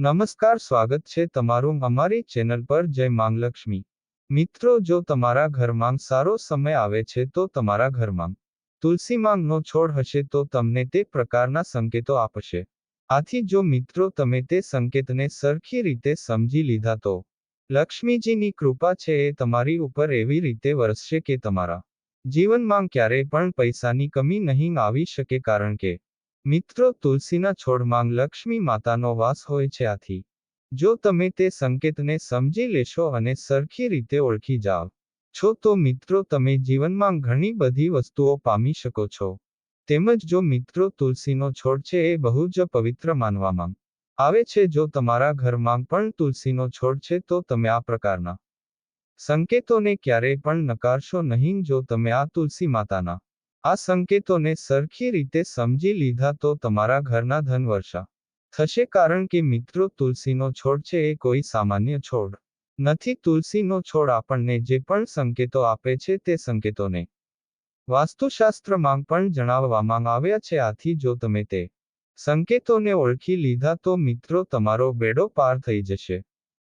નમસ્કાર, સ્વાગત છે તમારું અમારી ચેનલ પર. જય માંગલક્ષ્મી. મિત્રો, જો તમારા ઘરમાં સારો સમય આવે છે, તો તમારા ઘરમાં તુલસી માંગનો છોડ હશે, તો તમને તે પ્રકારના સંકેતો આપશે. આથી, જો મિત્રો, તમે તે સંકેતને સરખી રીતે સમજી લીધા, તો લક્ષ્મીજીની કૃપા છે, એ તમારી ઉપર એવી રીતે વરસશે કે તમારા જીવનમાં ક્યારેય પણ પૈસાની કમી નહીં આવી શકે, કારણ કે મિત્રો તુલસીના છોડમાં લક્ષ્મી માતાનો વાસ હોય છે આથી. જો તમે તે સંકેતને સમજી લેશો અને સરખી રીતે ઓળખી જાઓ. છો તો મિત્રો તમે જીવનમાં ઘણી બધી વસ્તુઓ પામી શકો છો. તેમજ જો મિત્રો તુલસીનો છોડ છે એ બહુ જ પવિત્ર માનવામાં આવે છે જો તમારા ઘરમાં પણ તુલસીનો છોડ છે તો તમે આ પ્રકારના સંકેતોને ક્યારેય પણ નકારશો નહીં જો તમે આ તુલસી માતાના આ સંકેતોને સરખી રીતે સમજી લીધા તો તમારા ઘરના ધન વર્ષા. થશે કારણ કે મિત્રો, તુલસીનો છોડ છે એ કોઈ સામાન્ય છોડ નથી. તુલસીનો છોડ આપણને જે પણ સંકેતો આપે છે તે સંકેતોને. વાસ્તુશાસ્ત્રમાં પણ જણાવવામાં આવ્યા છે આથી જો તમે તે સંકેતોને ઓળખી લીધા તો મિત્રો, તમારો બેડો પાર થઈ જશે.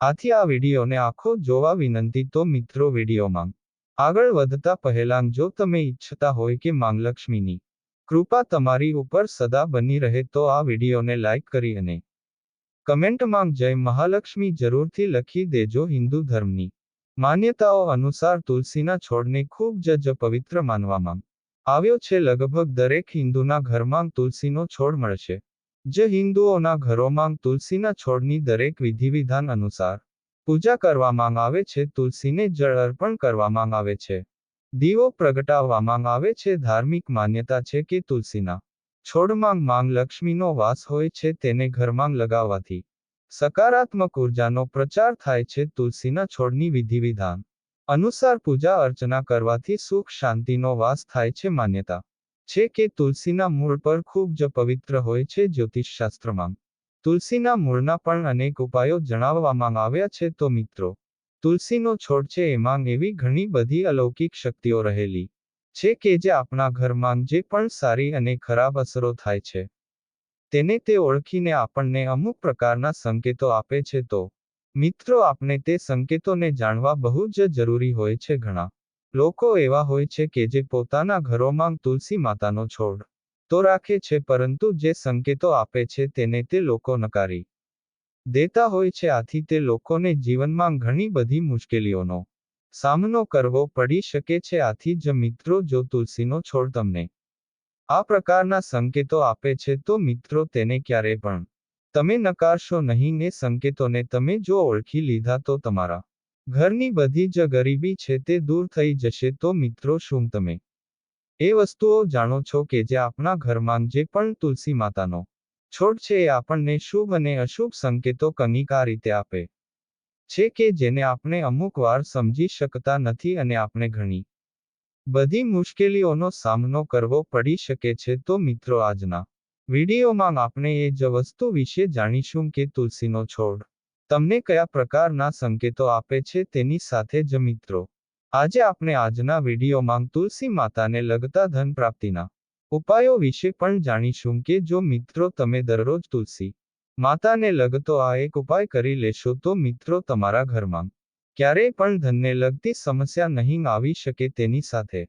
આથી આ વિડીયોને આખો જોવા વિનંતી તો મિત્રો, વિડીયોમાં આગળ વધતા પહેલાં જો તમે ઈચ્છતા હોય કે માંગલક્ષ્મીની કૃપા તમારી ઉપર સદા બની રહે તો આ વિડીયોને લાઇક કરી અને કમેન્ટમાં જય મહાલક્ષ્મી જરૂરથી લખી દેજો હિન્દુ ધર્મની માન્યતાઓ અનુસાર તુલસીના છોડને ખૂબ જ પવિત્ર માનવામાં આવ્યો છે. લગભગ દરેક હિન્દુના ઘરમાં તુલસીનો છોડ મળશે. જ હિન્દુઓના ઘરોમાં તુલસીના છોડની દરેક વિધિવિધાન અનુસાર પૂજા કરવામાં આવે છે, તુલસીને જળ અર્પણ કરવામાં આવે છે. દીવો પ્રગટાવવામાં આવે છે, ધાર્મિક માન્યતા છે કે તુલસીના છોડમાં માંગ લક્ષ્મીનો વાસ હોય છે, તેને ઘરમાં લગાવવાથી સકારાત્મક ઉર્જાનો પ્રચાર થાય છે, તુલસીના છોડની વિધિવિધાન અનુસાર પૂજા અર્ચના કરવાથી સુખ શાંતિનો વાસ થાય છે, માન્યતા છે કે તુલસીના મૂળ પર ખૂબ જ પવિત્ર હોય છે, જ્યોતિષશાસ્ત્રમાં તુલસીના મૂળના પણ અનેક ઉપાયો જણાવવામાં આવ્યા છે તો મિત્રો, તુલસીનો છોડ છે એમાં એવી ઘણી બધી અલૌકિક શક્તિઓ રહેલી, છે કે જે આપણા ઘરમાં જે પણ સારી અને ખરાબ અસરો થાય છે, તેને તે ઓળખીને આપણને અમુક પ્રકારના સંકેતો આપે છે તો, મિત્રો આપણે તે સંકેતોને જાણવા બહુ જ જરૂરી હોય છે ઘણા, લોકો એવા હોય છે કે જે પોતાના ઘરોમાં તુલસી માતાનો છોડ તો રાખે છે પરંતુ જે સંકેતો આપે છે તેને તે લોકો નકારી દેતા હોય છે આથી તે લોકોને જીવનમાં ઘણી બધી મુશ્કેલીઓનો સામનો કરવો પડી શકે છે આથી જ મિત્રો જો તુલસીનો છોડ તમને આ પ્રકારના સંકેતો આપે છે તો મિત્રો તેને ક્યારે પણ તમે નકારશો નહીં ને સંકેતોને તમે જો ઓળખી લીધા તો તમારા ઘરની બધી જ ગરીબી છે તે દૂર થઈ જશે તો મિત્રો શું તમે એ વસ્તુઓ જાણો છો કે જે આપણા ઘરમાં જે પણ તુલસી માતાનો છોડ છે એ આપણને શુભ અને અશુભ સંકેતો કનિકા રીતે આપે છે કે જેને આપણે અમુક વાર સમજી શકતા નથી અને આપણે ઘણી બધી મુશ્કેલીઓનો સામનો કરવો પડી શકે છે. તો મિત્રો, આજના વિડીયોમાં આપણે એ જ વસ્તુ વિશે જાણીશું કે તુલસીનો છોડ તમને કયા પ્રકારના સંકેતો આપે છે તેની સાથે જ મિત્રો આજે આપણે આજના વિડીયોમાં તુલસી માતાને લગતા ધન પ્રાપ્તિના ઉપાયો વિશે પણ જાણીશું કે જો મિત્રો તમે દરરોજ તુલસી માતાને લગતો આ એક ઉપાય કરી લેશો તો મિત્રો તમારા ઘરમાં ક્યારેય પણ ધનને લગતી સમસ્યા નહીં આવી શકે તેની સાથે.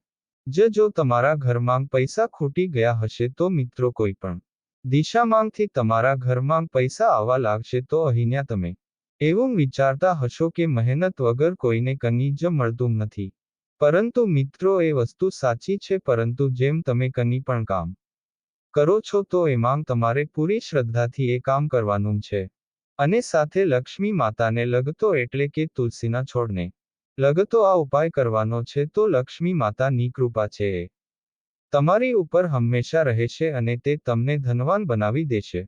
જ જો તમારા ઘરમાં પૈસા ખૂટી ગયા હશે તો મિત્રો કોઈ પણ દિશામાંથી તમારા ઘરમાં પૈસા આવવા લાગશે તો અહીંયા તમે એવું વિચારતા હશો કે મહેનત વગર કોઈને કની જ મળતું નથી. પરંતુ મિત્રો, એ વસ્તુ સાચી છે, પરંતુ જેમ તમે કની પણ કામ કરો છો, તો એમાં તમારે પૂરી શ્રદ્ધાથી એ કામ કરવાનું છે. અને સાથે લક્ષ્મી માતાને લગતો એટલે કે તુલસીના છોડને લગતો આ ઉપાય કરવાનો છે, તો લક્ષ્મી માતાની કૃપા છે એ. તમારી ઉપર હંમેશા રહેશે અને તે તમને ધનવાન બનાવી દેશે.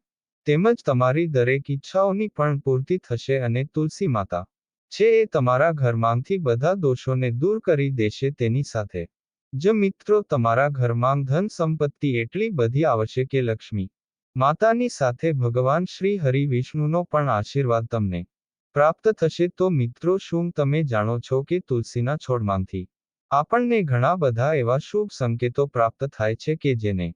તેમજ તમારી દરેક ઈચ્છાઓની પણ પૂર્તિ થશે અને તુલસી માતા છે એ તમારા ઘરમાંથી બધા દોષોને દૂર કરી દેશે તેની સાથે. જ મિત્રો, તમારા ઘરમાં ધન સંપત્તિ એટલી બધી આવશે કે લક્ષ્મી, માતાની સાથે ભગવાન શ્રી હરિ વિષ્ણુનો પણ આશીર્વાદ તમને પ્રાપ્ત થશે. તો મિત્રો, શું તમે જાણો છો કે તુલસીના છોડમાંથી આપણને ઘણા બધા એવા શુભ સંકેતો પ્રાપ્ત થાય છે કે જેને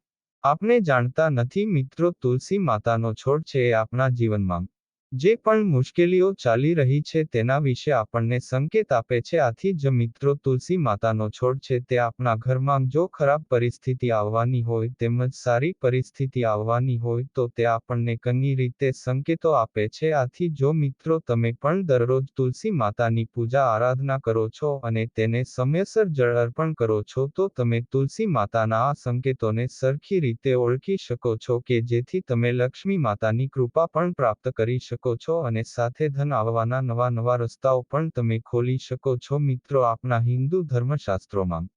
આપણે જાણતા નથી મિત્રો તુલસી માતાનો છોડ છે આપણા જીવનમાં. જે પણ મુશ્કેલીઓ ચાલી રહી છે તેના વિશે આપણને સંકેત આપે છે. આથી જ મિત્રો, તુલસી માતાનો છોડ છે તે આપણા ઘરમાં જો ખરાબ પરિસ્થિતિ આવવાની હોય, તેમજ સારી પરિસ્થિતિ આવવાની હોય, તો તે આપણને કની રીતે સંકેતો આપે છે. આથી જો મિત્રો, તમે પણ દરરોજ તુલસી માતાની પૂજા આરાધના કરો છો અને તેને સમયસર જળ અર્પણ કરો છો, તો તમે તુલસી માતાના આ સંકેતોને સરખી રીતે ઓળખી શકો છો કે જેથી તમે લક્ષ્મી માતાની કૃપા પણ પ્રાપ્ત કરી શકો શકો છો અને સાથે ધન આવવાના નવા નવા રસ્તાઓ પણ તમે ખોલી શકો છો મિત્રો આપણા હિન્દુ ધર્મશાસ્ત્રોમાં.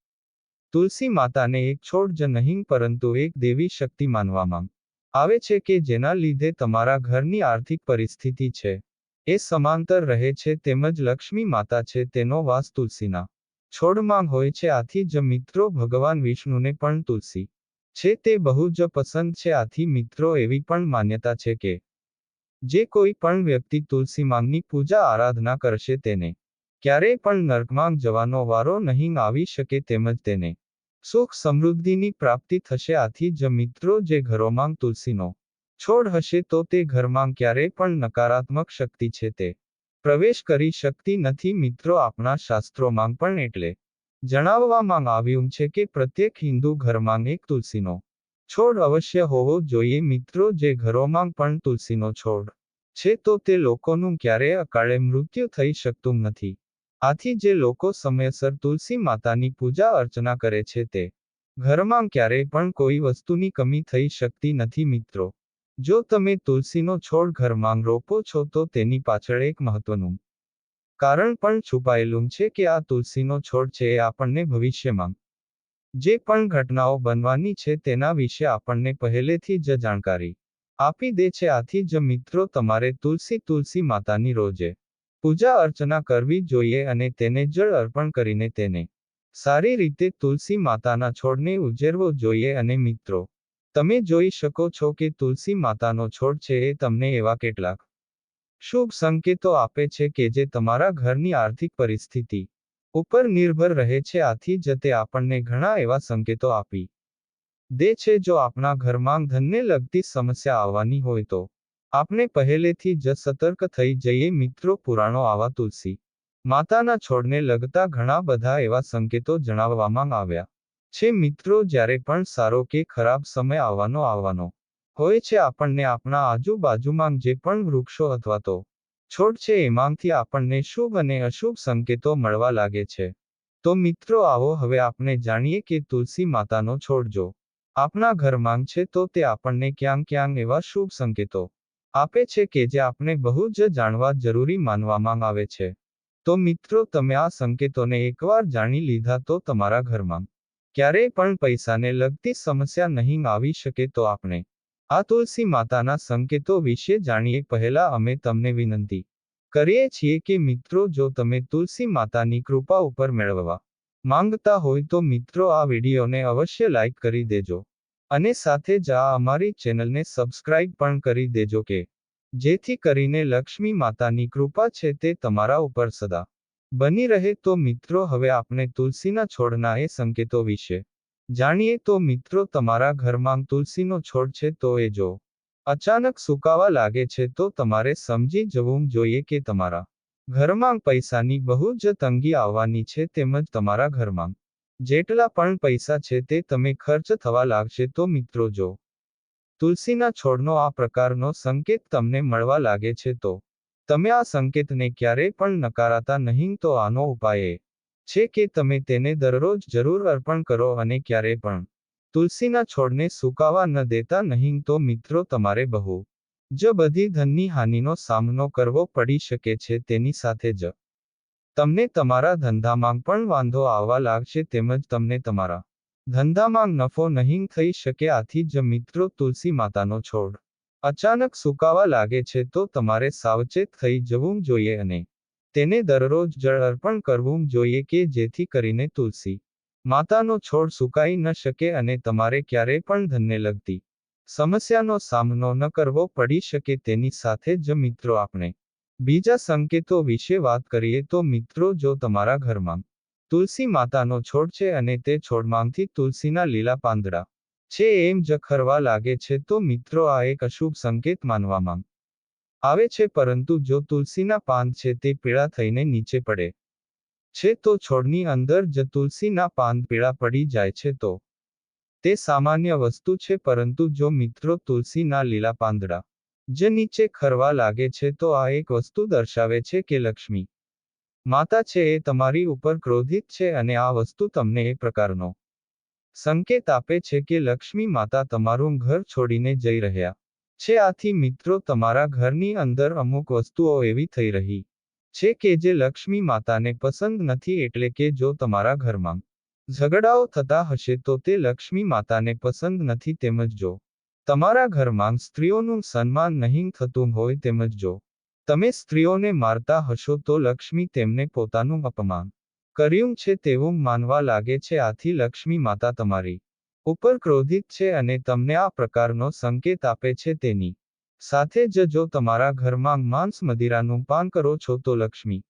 તુલસી માતાને એક છોડ જ નહીં પરંતુ એક દેવી શક્તિ માનવામાં આવે છે કે જેના લીધે તમારા ઘરની આર્થિક પરિસ્થિતિ છે. એ સમાંતર રહે છે તેમજ લક્ષ્મી માતા છે તેનો વાસ તુલસીના છોડમાં હોય છે. આથી જ મિત્રો ભગવાન વિષ્ણુને પણ તુલસી છે તે બહુ જ પસંદ છે. આથી મિત્રો એવી પણ માન્યતા છે કે જે કોઈ પણ વ્યક્તિ તુલસી માંગની પૂજા આરાધના કરશે તેને. ક્યારેય પણ નર્કમાં જવાનો વારો નહીં આવી શકે તેમજ તેને. સુખ સમૃદ્ધિની પ્રાપ્તિ થશે આથી જ મિત્રો જે ઘરોમાં તુલસીનો છોડ હશે તો તે ઘરમાં ક્યારેય પણ નકારાત્મક શક્તિ છે તે. પ્રવેશ કરી શકતી નથી મિત્રો આપણા શાસ્ત્રોમાં પણ એટલે. જણાવવામાં આવ્યું છે કે પ્રત્યેક હિન્દુ ઘરમાં એક તુલસીનો છોડ અવશ્ય હોવો જોઈએ મિત્રો, જે ઘરોમાં પણ તુલસીનો છોડ છે, તો તે લોકોનું ક્યારેય અકાળે મૃત્યુ થઈ શકતું નથી. આથી જે લોકો સમયસર તુલસી માતાની પૂજા અર્ચના કરે છે, તે ઘરમાં ક્યારેય પણ કોઈ વસ્તુની કમી થઈ શકતી નથી મિત્રો. જો તમે તુલસીનો છોડ ઘરમાં રોપો છો, તો તેની પાછળ એક મહત્વનું કારણ પણ છુપાયેલું છે કે આ તુલસીનો છોડ છે, એ આપણને ભવિષ્યમાં જે પણ ઘટનાઓ બનવાની છે તેના વિશે આપણને પહેલેથી જ જાણકારી આપી દે છે. આથી જ મિત્રો, તમારે તુલસી તુલસી માતાની રોજે પૂજા અર્ચના કરવી જોઈએ અને તેને જળ અર્પણ કરીને તેને સારી રીતે તુલસી માતાના છોડને ઉજેરવો જોઈએ. અને મિત્રો, તમે જોઈ શકો છો કે તુલસી માતાનો છોડ છે એ તમને એવા કેટલાક શુભ સંકેતો આપે છે કે જે તમારા ઘરની આર્થિક પરિસ્થિતિ ઉપર નિર્ભર રહે છે આથી જ તે આપણને ઘણા એવા સંકેતો આપી દે છે જો આપણા ઘરમાં ધનને લગતી સમસ્યા આવવાની હોય તો. આપણે પહેલેથી જ સતર્ક થઈ જઈએ મિત્રો પુરાણો આવા તુલસી. માતાના છોડને લગતા ઘણા બધા એવા સંકેતો જણાવવામાં આવ્યા છે મિત્રો જ્યારે પણ સારો કે ખરાબ સમય આવવાનો આવવાનો હોય છે આપણને આપણા આજુબાજુમાં જે પણ વૃક્ષો અથવા તો છોડ છે, એમાંથી આપણને શુભ અને અશુભ સંકેતો મળવા લાગે છે. તો મિત્રો, આવો હવે આપણે જાણીએ કે તુલસી માતાનો છોડ જો આપણા ઘરમાં છે, તો તે આપણને ક્યાંક ક્યાંક એવા શુભ સંકેતો આપે છે કે જે આપણે બહુ જ જાણવા જરૂરી માનવામાં આવે છે. તો મિત્રો, તમે આ સંકેતોને એકવાર જાણી લીધા તો તમારા ઘરમાં ક્યારેય પણ પૈસાને લગતી સમસ્યા નહીં આવી શકે તો આપણે આ તુલસી માતાના સંકેતો વિશે જાણીએ પહેલા અમે તમને વિનંતી કરીએ છીએ કે મિત્રો, જો તમે તુલસી માતાની કૃપા ઉપર મેળવવા માંગતા હોય તો મિત્રો, આ વિડીયોને અવશ્ય લાઇક કરી દેજો અને સાથે જ આ અમારી ચેનલને સબસ્ક્રાઇબ પણ કરી દેજો કે જેથી કરીને લક્ષ્મી માતાની કૃપા છે તે તમારા ઉપર સદા બની રહે. તો મિત્રો, હવે આપણે તુલસીના છોડના એ સંકેતો વિશે જાણીએ તો મિત્રો તમારા ઘરમાં તુલસીનો છોડ છે તો એ જો. અચાનક સુકાવા લાગે છે તો તમારે સમજી જવું જોઈએ કે તમારા ઘરમાં પૈસાની બહુ જ તંગી આવવાની છે તેમજ તમારા ઘરમાં જેટલા પણ પૈસા છે તે તમે ખર્ચ થવા લાગશે તો મિત્રો જો. તુલસીના છોડનો આ પ્રકારનો સંકેત તમને મળવા લાગે છે તો. તમે આ સંકેતને ક્યારેય પણ નકારાતા નહીં તો આનો ઉપાય છે કે તમે તેને દરરોજ જરૂર અર્પણ કરો અને ક્યારે પણ. તુલસીના છોડને સુકાવા ન દેતા નહીં તો મિત્રો તમારે બહુ જ બધી ધનની હાનિનો સામનો કરવો પડી શકે છે તેની સાથે જ. તમને તમારા ધંધામાં પણ વાંધો આવવા લાગશે તેમજ તમને તમારા ધંધામાં નફો નહીં થઈ શકે આથી જ મિત્રો તુલસી માતાનો છોડ અચાનક સુકાવા લાગે છે તો તમારે સાવચેત થઈ જવું જોઈએ અને તેને દરરોજ જળ અર્પણ કરવું જોઈએ કે જેથી કરીને તુલસી માતાનો છોડ સુકાઈ ન શકે અને તમારે ક્યારેય પણ ધનને લગતી સમસ્યાનો સામનો ન કરવો પડી શકે તેની સાથે જ મિત્રો આપણે બીજા સંકેતો વિશે વાત કરીએ તો મિત્રો જો તમારા ઘરમાં તુલસી માતાનો છોડ છે અને તે છોડમાંથી તુલસીના લીલા પાંદડા છે એમ જખરવા લાગે છે તો મિત્રો આ એક અશુભ સંકેત માનવામાં આવે છે પરંતુ જો તુલસીના પાન છે તે પીળા થઈને નીચે પડે છે, તો છોડની અંદર જ તુલસીના પાન પીળા પડી જાય છે, તો તે સામાન્ય વસ્તુ છે, પરંતુ જો મિત્રો તુલસીના લીલા પાંદડા જે નીચે ખરવા લાગે છે, તો આ એક વસ્તુ દર્શાવે છે કે લક્ષ્મી માતા છે, એ તમારી ઉપર ક્રોધિત છે અને આ વસ્તુ તમને એ પ્રકારનો સંકેત આપે છે કે લક્ષ્મી માતા તમારું ઘર છોડીને જઈ રહ્યા છે આથી મિત્રો તમારા ઘરની અંદર અમુક વસ્તુઓ એવી થઈ રહી છે કે જે લક્ષ્મી માતાને પસંદ નથી એટલે કે જો તમારા ઘરમાં ઝઘડાઓ થતા હશે તો તે લક્ષ્મી માતાને પસંદ નથી તેમજ જો તમારા ઘરમાં સ્ત્રીઓનું સન્માન નહીં થતું હોય તેમજ જો તમે સ્ત્રીઓને મારતા હશો તો લક્ષ્મી તેમને પોતાનું અપમાન કર્યું છે તેવું માનવા લાગે છે. આથી લક્ષ્મી માતા તમારી ઉપર ક્રોધિત છે અને તમને આ પ્રકારનો સંકેત આપે છે તેની સાથે જ જો તમારા ઘરમાં માંસ મદિરાનું પાન કરો છો તો લક્ષ્મી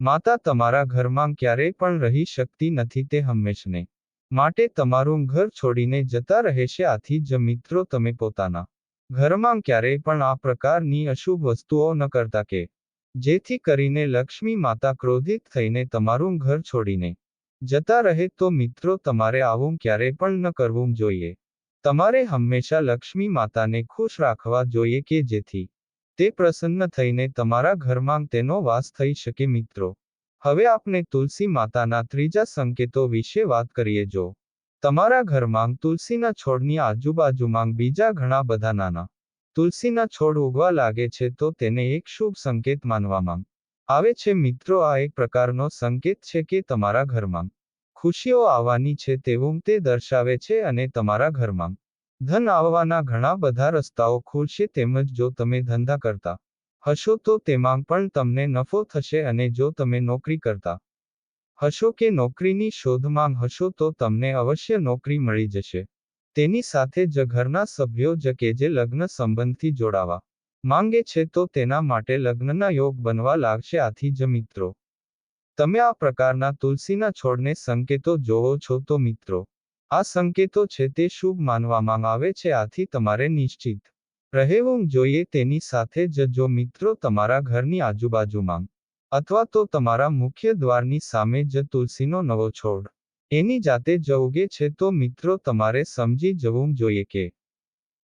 માતા તમારા ઘરમાં ક્યારેય પણ રહી શકતી નથી તે હંમેશને માટે તમારું ઘર છોડીને જતા રહેશે આથી જ મિત્રો, તમે પોતાના ઘરમાં ક્યારેય પણ આ પ્રકારની અશુભ વસ્તુઓ ન કરતા કે જેથી કરીને લક્ષ્મી માતા ક્રોધિત થઈને તમારું ઘર છોડીને જતા રહે તો મિત્રો તમારે આવું ક્યારેય પણ ન કરવું જોઈએ. તમારે હંમેશા લક્ષ્મી માતાને ખુશ રાખવા જોઈએ કે જેથી તે પ્રસન્ન થઈને તમારા ઘરમાં તેનો વાસ થઈ શકે મિત્રો. હવે આપણે તુલસી માતાના ત્રીજા સંકેતો વિશે વાત કરીએ જો. તમારા ઘરમાં તુલસીના છોડની આજુબાજુમાં બીજા ઘણા બધા નાના તુલસીના છોડ ઉગવા લાગે છે તો તેને એક શુભ સંકેત માનવામાં આવે છે મિત્રો, આ એક પ્રકારનો સંકેત છે કે તમારા ઘરમાં ખુશીઓ આવવાની છે તેવું તે દર્શાવે છે અને તમારા ઘરમાં ધન આવવાના ઘણા બધા રસ્તાઓ ખુલશે તેમજ જો તમે ધંધા કરતા હશો તો તેમાં પણ તમને નફો થશે અને જો તમે નોકરી કરતા હશો કે નોકરીની શોધમાં હશો તો તમને અવશ્ય નોકરી મળી જશે. તેની સાથે જ ઘરના સભ્યો જ કે જે લગ્ન સંબંધથી જોડાવા માંગે છે તો તેના માટે લગ્નના યોગ બનવા લાગશે, આથી જ મિત્રો. તમે આ પ્રકારના તુલસીના છોડને સંકેતો જોવો છો તો મિત્રો, આ સંકેતો છે તે શુભ માનવામાં આવે છે, આથી તમારે નિશ્ચિત રહેવું જોઈએ તેની સાથે જ જો મિત્રો તમારા ઘરની આજુબાજુમાં અથવા તો તમારા મુખ્ય દ્વારની સામે જ તુલસીનો નવો છોડ એની જાતે જ ઉગે છે તો મિત્રો તમારે સમજી જવું જોઈએ કે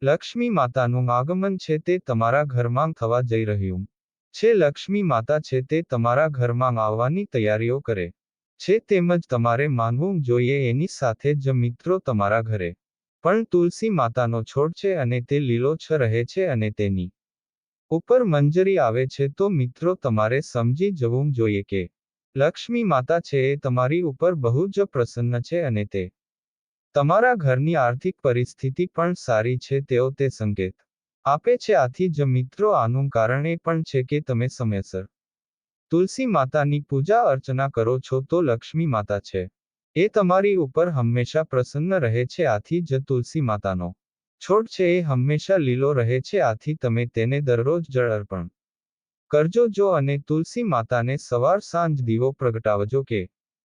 લક્ષ્મી માતાનું આગમન છે તે તમારા ઘરમાં થવા જઈ રહ્યું. છે લક્ષ્મી માતા છે તે તમારા ઘરમાં આવવાની તૈયારીઓ કરે. છે તેમજ તમારે માનવું જોઈએ એની સાથે જ મિત્રો તમારા ઘરે. પણ તુલસી માતાનો છોડ છે અને તે લીલો છ રહે છે અને તેની ઉપર મંજરી આવે છે તો મિત્રો તમારે સમજી જવું જોઈએ કે લક્ષ્મી માતા છે એ તમારી ઉપર બહુ જ પ્રસન્ન છે અને તે તમારા ઘરની આર્થિક પરિસ્થિતિ પણ સારી છે, તેઓ તે સંકેત આપે છે. આથી જ મિત્રો, આનું કારણ એ પણ છે કે તમે સમયસર તુલસી માતાની પૂજા અર્ચના કરો છો, તો લક્ષ્મી માતા છે. એ તમારી ઉપર હંમેશા પ્રસન્ન રહે છે. આથી જ તુલસી માતાનો છોડ છે, એ હંમેશા લીલો રહે છે. આથી તમે તેને દરરોજ જળ અર્પણ કરજો જો અને તુલસી માતાને સવાર સાંજ દીવો પ્રગટાવજો કે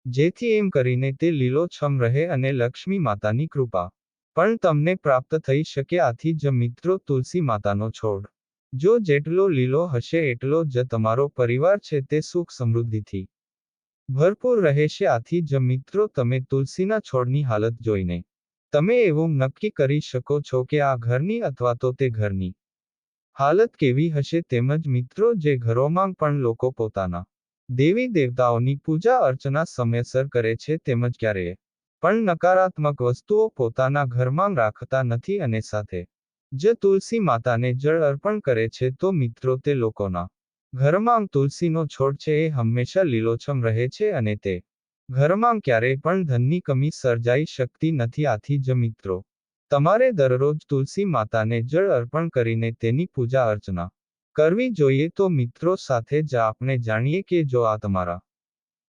જેથી એમ કરીને તે લીલોછમ રહે અને લક્ષ્મી માતાની કૃપા. પણ તમને પ્રાપ્ત થઈ શકે આથી જ મિત્રો તુલસી માતાનો છોડ. જો જેટલો લીલો હશે એટલો જ તમારો પરિવાર છે તે સુખ સમૃદ્ધિથી. ભરપૂર રહેશે આથી જ મિત્રો તમે તુલસીના છોડની હાલત જોઈને. તમે એવું નક્કી કરી શકો છો કે આ ઘરની અથવા તો તે ઘરની. હાલત કેવી હશે તેમજ મિત્રો જે ઘરોમાં પણ લોકો પોતાના દેવી દેવતાઓની પૂજા અર્ચના સમયસર કરે છે તેમજ ક્યારેય. પણ નકારાત્મક વસ્તુઓ પોતાના ઘરમાં રાખતા નથી અને સાથે. જ તુલસી માતાને જળ અર્પણ કરે છે તો મિત્રો તે લોકોના ઘરમાં તુલસીનો છોડ છે એ હંમેશા લીલોછમ રહે છે અને તે ઘરમાં ક્યારેય પણ ધનની કમી સર્જાઈ શકતી નથી આથી જ મિત્રો. તમારે દરરોજ તુલસી માતાને જળ અર્પણ કરીને તેની પૂજા અર્ચના કરવી જોઈએ તો મિત્રો સાથે જ આપણે જાણીએ કે જો આ તમારા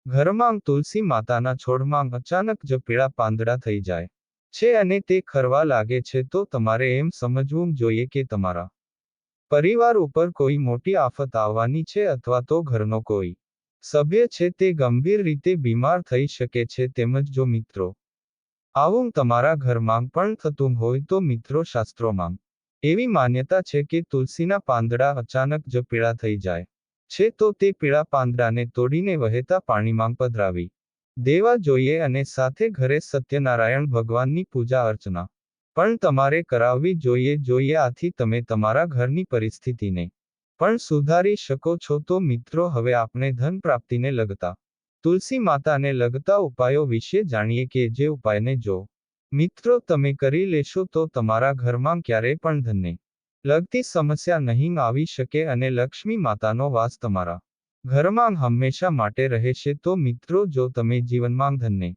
ઘરમાં તુલસી માતાના છોડમાં અચાનક જ પીળા પાંદડા થઈ જાય છે અને તે ખરવા લાગે છે તો તમારે એમ સમજવું જોઈએ કે તમારા પરિવાર ઉપર કોઈ મોટી આફત આવવાની છે અથવા તો ઘરનો કોઈ સભ્ય છે તે ગંભીર રીતે બીમાર થઈ શકે છે તેમજ જો મિત્રો આવું તમારા ઘરમાં પણ થતું હોય તો મિત્રો શાસ્ત્રોમાં એવી માન્યતા છે કે તુલસીના પાંદડા અચાનક જ પીળા થઈ જાય. છે તો તે પીળા પાંદડાને તોડીને વહેતા પાણીમાં પધરાવી. દેવા જોઈએ અને સાથે ઘરે સત્યનારાયણ ભગવાનની પૂજા અર્ચના. પણ તમારે કરાવવી જોઈએ જોઈએ આથી તમે તમારા ઘરની પરિસ્થિતિને પણ સુધારી શકો છો તો મિત્રો હવે આપણે ધન પ્રાપ્તિને લગતા તુલસી માતાને લગતા ઉપાયો વિશે જાણીએ કે જે ઉપાયને જો મિત્રો, તમે કરી લેશો તો તમારા ઘરમાં ક્યારેય પણ ધનને લગતી સમસ્યા નહીં આવી શકે અને લક્ષ્મી માતાનો વાસ તમારા ઘરમાં હંમેશા માટે રહેશે તો મિત્રો, જો તમે જીવનમાં ધનને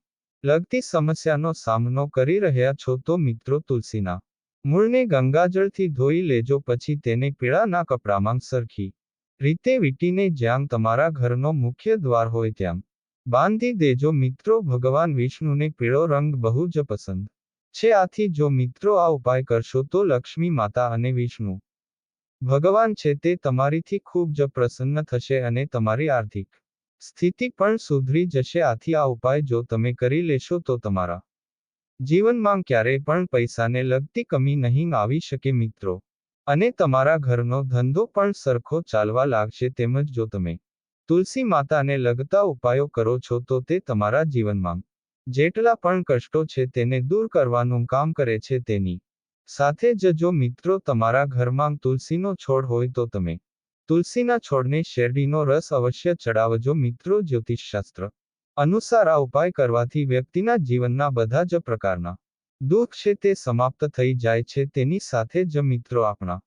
લગતી સમસ્યાનો સામનો કરી રહ્યા છો તો મિત્રો, તુલસીના મૂળને ગંગાજળથી ધોઈ લેજો, પછી તેને પીળાના કપડામાં સરખી રીતે વીટીને જ્યાં તમારા ઘરનો મુખ્ય દ્વાર હોય ત્યાં બાંધી દેજો મિત્રો ભગવાન વિષ્ણુને પીળો રંગ બહુ જ પસંદ છે. આથી જો મિત્રો આ ઉપાય કરશો તો લક્ષ્મી માતા અને વિષ્ણુ ભગવાન છે તે તમારીથી ખૂબ જ પ્રસન્ન થશે અને તમારી આર્થિક સ્થિતિ પણ સુધરી જશે. આથી આ ઉપાય જો તમે કરી લેશો તો તમારા જીવનમાં ક્યારેય પણ પૈસાને લગતી કમી નહીં આવી શકે મિત્રો. અને તમારા ઘરનો ધંધો પણ સરખો ચાલવા લાગશે તેમજ જો તમે તુલસી માતાને લગતા ઉપાયો કરો છો તો તે તમારા જીવનમાં જેટલા પણ કષ્ટો છે તેને દૂર કરવાનું કામ કરે છે તેની સાથે જ જો મિત્રો તમારા ઘરમાં તુલસીનો છોડ હોય તો તમે તુલસીના છોડને શેરડીનો રસ અવશ્ય ચડાવજો. મિત્રો, જ્યોતિષશાસ્ત્ર અનુસાર આ ઉપાય કરવાથી વ્યક્તિના જીવનના બધા જ પ્રકારના દુઃખ છે તે સમાપ્ત થઈ જાય છે. તેની સાથે જ મિત્રો આપણા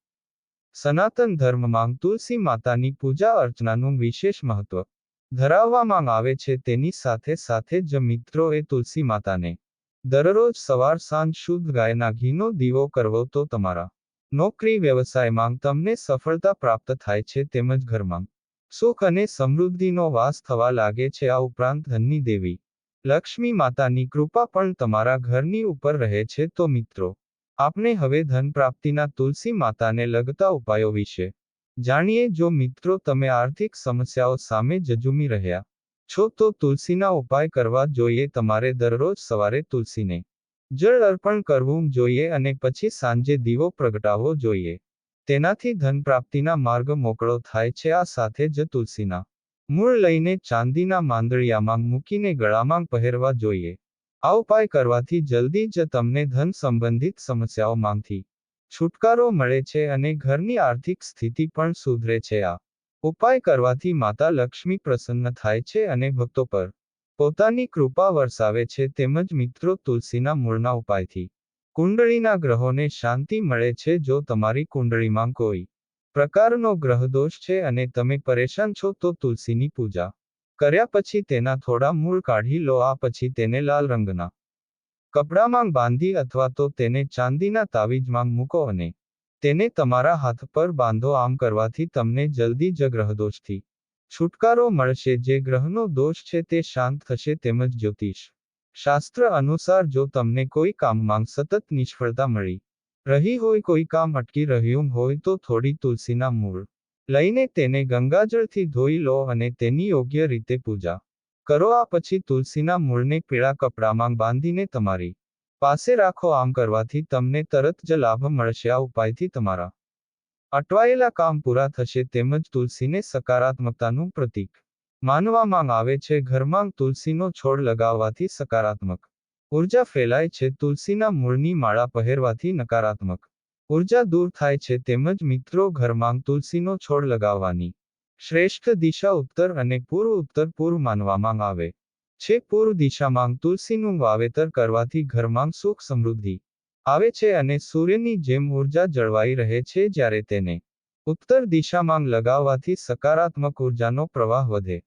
સનાતન ધર્મમાં તુલસી માતાની પૂજા અર્ચનાનું વિશેષ મહત્વ ધરાવવામાં આવે છે. તેની સાથે સાથે જ મિત્રો એ તુલસી માતાને દરરોજ સવાર સાંજ શુદ્ધ ગાયના ઘીનો દીવો કરવો તો તમારા નોકરી વ્યવસાયમાં તમને સફળતા પ્રાપ્ત થાય છે તેમજ ઘરમાં સુખ અને સમૃદ્ધિનો વાસ થવા લાગે છે. આ ઉપરાંત ધનની દેવી લક્ષ્મી માતાની કૃપા પણ તમારા ઘરની ઉપર રહે છે. તો મિત્રો આપણે હવે ધન પ્રાપ્તિના તુલસી માતાને લગતા ઉપાયો વિશે જાણીએ જો મિત્રો તમે આર્થિક સમસ્યાઓ સામે જજુમી રહ્યા છો તો તુલસીના ઉપાય કરવા જોઈએ તમારે દરરોજ સવારે તુલસીને જળ અર્પણ કરવું જોઈએ અને પછી સાંજે દીવો પ્રગટાવવો જોઈએ. તેનાથી ધન પ્રાપ્તિના માર્ગ મોકળો થાય છે આ સાથે જ તુલસીના મૂળ લઈને ચાંદીના માંદળિયામાં મૂકીને ગળામાં પહેરવા જોઈએ. આ ઉપાય કરવાથી જલ્દી જ તમને ધન સંબંધિત સમસ્યાઓમાંથી છુટકારો મળે છે અને ઘરની આર્થિક સ્થિતિ પણ સુધરે છે આ ઉપાય કરવાથી માતા લક્ષ્મી પ્રસન્ન થાય છે અને ભક્તો પર પોતાની કૃપા વરસાવે છે તેમજ મિત્રો તુલસીના મૂળના ઉપાયથી કુંડળીના ગ્રહોને શાંતિ મળે છે જો તમારી કુંડળીમાં કોઈ પ્રકારનો ગ્રહદોષ છે અને તમે પરેશાન છો તો તુલસીની પૂજા કર્યા પછી તેના થોડા મૂળ કાઢી લો, આ પછી તેને લાલ રંગના કપડામાં બાંધી અથવા તો તેને ચાંદીના તાવીજમાં મૂકો અને તેને તમારા હાથ પર બાંધો. આમ કરવાથી તમને જલ્દી જ ગ્રહદોષથી છુટકારો મળશે. જે ગ્રહનો દોષ છે તે શાંત થશે તેમજ જ્યોતિષ શાસ્ત્ર અનુસાર જો તમને કોઈ કામમાં સતત નિષ્ફળતા મળી રહી હોય, કોઈ કામ અટકી રહ્યું હોય, તો થોડી તુલસીના મૂળ લઈને તેને ગંગાજળથી ધોઈ લો અને તેની યોગ્ય રીતે પૂજા કરો. આ પછી તુલસીના મૂળને પીળા કપડામાં બાંધીને તમારી પાસે રાખો. આમ કરવાથી તમને તરત જ લાભ મળશે. આ ઉપાયથી તમારા અટવાયેલા કામ પૂરા થશે તેમજ તુલસીને સકારાત્મકતાનું પ્રતીક માનવામાં આવે છે. ઘરમાં તુલસીનો છોડ લગાવવાથી સકારાત્મક ઊર્જા ફેલાય છે. તુલસીના મૂળની માળા પહેરવાથી નકારાત્મક ઊર્જા દૂર થાય છે તેમજ મિત્રો ઘરમાં તુલસીનો છોડ લગાવવાની શ્રેષ્ઠ દિશા ઉત્તર અને પૂર્વ ઉત્તર પૂર્વ માનવામાં આવે છે. પૂર્વ દિશામાં તુલસીનું વાવેતર કરવાથી ઘરમાં સુખ સમૃદ્ધિ આવે છે અને સૂર્યની જેમ ઊર્જા જળવાઈ રહે છે જ્યારે તેને ઉત્તર દિશામાં લગાવવાથી સકારાત્મક ઉર્જાનો પ્રવાહ વધે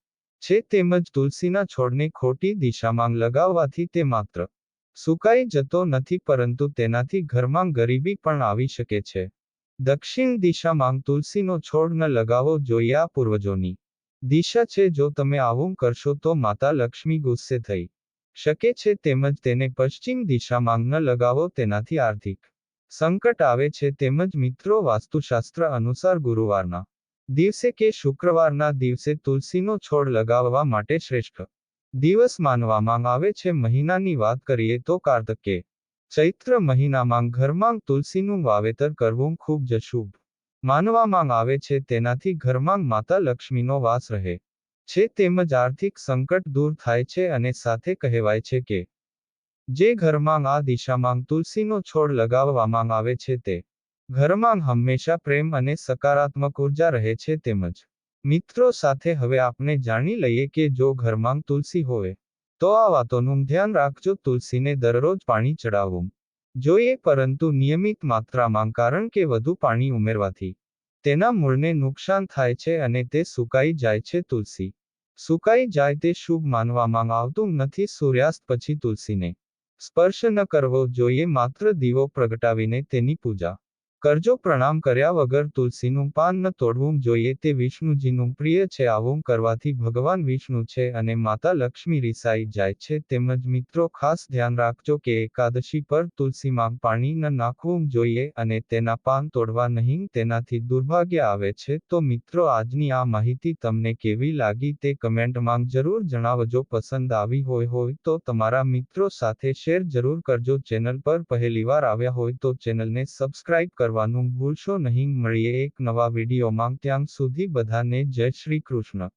છે. તેમજ તુલસીના છોડને ખોટી દિશામાં લગાવવાથી તે માત્ર સુકાઈ જતો નથી પરંતુ તેનાથી ઘરમાં ગરીબી પણ આવી શકે છે. દક્ષિણ દિશામાં તુલસીનો છોડ ન લગાવવો જોઈએ આ પૂર્વજોની. દિશા છે જો તમે આવું કરશો તો માતા લક્ષ્મી ગુસ્સે થઈ. શકે છે તેમજ તેને પશ્ચિમ દિશામાં ન લગાવો તેનાથી આર્થિક સંકટ આવે છે તેમજ મિત્રો વાસ્તુશાસ્ત્ર અનુસાર ગુરુવારના દિવસે કે શુક્રવારના દિવસે તુલસીનો છોડ લગાવવા માટે શ્રેષ્ઠ દિવસ માનવામાં આવે છે. મહિનાની વાત કરીએ તો કાર્તકે, ચૈત્ર મહિનામાં ઘરમાં તુલસીનું વાવેતર કરવું ખૂબ જ શુભ માનવામાં આવે છે. તેનાથી ઘરમાં માતા લક્ષ્મીનો વાસ રહે છે તેમજ આર્થિક સંકટ દૂર થાય છે અને સાથે કહેવાય છે કે, જે ઘરમાં આ દિશામાં તુલસીનો છોડ લગાવવામાં આવે છે તે ઘરમાં હંમેશા પ્રેમ અને સકારાત્મક ઊર્જા રહે છે તેમજ મિત્રો સાથે હવે આપણે જાણી લઈએ કે જો ઘરમાં તુલસી હોય, તો આ વાતોનું ધ્યાન રાખજો. તુલસીને દરરોજ પાણી ચડાવવું જોઈએ, પરંતુ નિયમિત માત્રામાં, કારણ કે વધુ પાણી ઉમેરવાથી તેના મૂળને નુકસાન થાય છે અને તે સુકાઈ જાય છે. તુલસી સુકાઈ જાય તે શુભ માનવામાં આવતું નથી. સૂર્યાસ્ત પછી તુલસીને સ્પર્શ ન કરવો જોઈએ. માત્ર દીવો પ્રગટાવીને તેની પૂજા કરજો પ્રણામ કર્યા વગર તુલસીનું પાન ન તોડવું જોઈએ તે વિષ્ણુજીનું પ્રિય છે, આવું કરવાથી ભગવાન વિષ્ણુ છે અને માતા લક્ષ્મી રિસાઈ જાય છે. તેમજ મિત્રો, ખાસ ધ્યાન રાખજો કે એકાદશી પર તુલસીમાં પાણી ન નાખવું જોઈએ અને તેના પાન તોડવા નહીં તેનાથી દુર્ભાગ્ય આવે છે. તો મિત્રો, આજની આ માહિતી તમને કેવી લાગી તે કમેન્ટમાં જરૂર જણાવજો. પસંદ આવી હોય હોય તો તમારા મિત્રો સાથે શેર જરૂર કરજો. ચેનલ પર પહેલીવાર આવ્યા હોય તો ચેનલને સબસ્ક્રાઇબ કરવા કરવાનું ભૂલશો નહીં. મળીએ એક નવા વિડીયોમાં. ત્યાં સુધી બધાને જય શ્રી કૃષ્ણ.